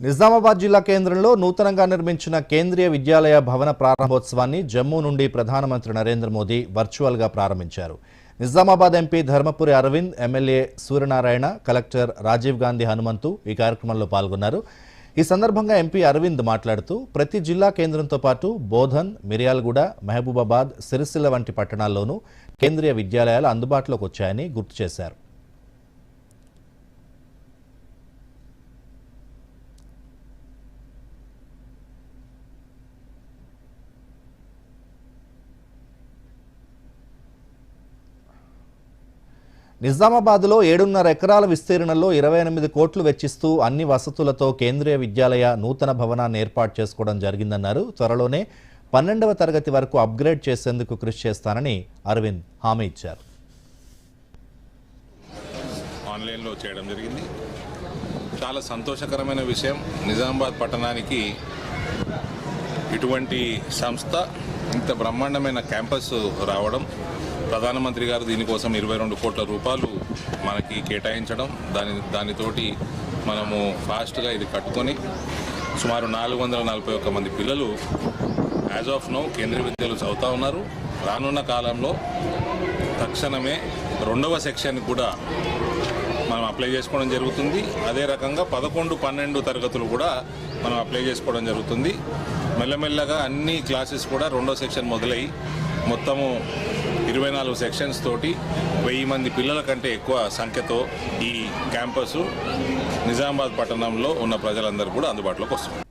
నిజామాబాద్ జిల్లా కేంద్రంలో నూతనంగా నిర్మించిన కేంద్రీయ విద్యాలయ భవన ప్రారంభోత్సవాన్ని జమ్మూ నుండి ప్రధానమంత్రి నరేంద్ర మోదీ వర్చువల్గా ప్రారంభించారు. Nizamabad MP Dharmapuri Arvind MLA Suryanarayana collector Rajiv Gandhi Hanumanthu ఈ కార్యక్రమంలో పాల్గొన్నారు. ఈ సందర్భంగా ఎంపీ అరవింద్ మాట్లాడుతూ ప్రతి జిల్లా కేంద్రంతో పాటు బోధన్ మిర్యాలగూడ మహబూబాబాద్ సిరిసిల్ల వంటి పట్టణాల్లోనూ కేంద్రీయ విద్యాలయాలు అందుబాటులోకి వచ్చాయని గుర్తు చేశారు. నిజామాబాద్లో ఏడున్నర ఎకరాల విస్తీర్ణంలో ఇరవై ఎనిమిది కోట్లు వెచ్చిస్తూ అన్ని వసతులతో కేంద్రీయ విద్యాలయ నూతన భవనాన్ని ఏర్పాటు చేసుకోవడం జరిగిందన్నారు. త్వరలోనే పన్నెండవ తరగతి వరకు అప్గ్రేడ్ చేసేందుకు కృషి చేస్తానని అరవింద్ హామీ ఇచ్చారు. ఆన్లైన్లో చేయడం జరిగింది. చాలా సంతోషకరమైన విషయం. నిజామాబాద్ పట్టణానికి ఇటువంటి సంస్థ ఇంత బ్రహ్మాండమైన క్యాంపస్ రావడం. ప్రధానమంత్రి గారు దీనికోసం ఇరవై రెండు కోట్ల రూపాయలు మనకి కేటాయించడం దాని దానితోటి మనము ఫాస్ట్గా ఇది కట్టుకొని సుమారు నాలుగు వందల నలభై ఒక్క మంది పిల్లలు యాజ్ ఆఫ్ నో కేంద్రీయ విద్యలు చదువుతూ ఉన్నారు. రానున్న కాలంలో తక్షణమే రెండవ సెక్షన్ కూడా మనం అప్లై చేసుకోవడం జరుగుతుంది. అదే రకంగా పదకొండు పన్నెండు తరగతులు కూడా మనం అప్లై చేసుకోవడం జరుగుతుంది. మెల్లమెల్లగా అన్ని క్లాసెస్ కూడా రెండో సెక్షన్ మొదలై మొత్తము ఇరవై నాలుగు సెక్షన్స్ తోటి వెయ్యి మంది పిల్లల కంటే ఎక్కువ సంఖ్యతో ఈ క్యాంపస్ నిజామాబాద్ పట్టణంలో ఉన్న ప్రజలందరూ కూడా అందుబాటులోకి వస్తుంది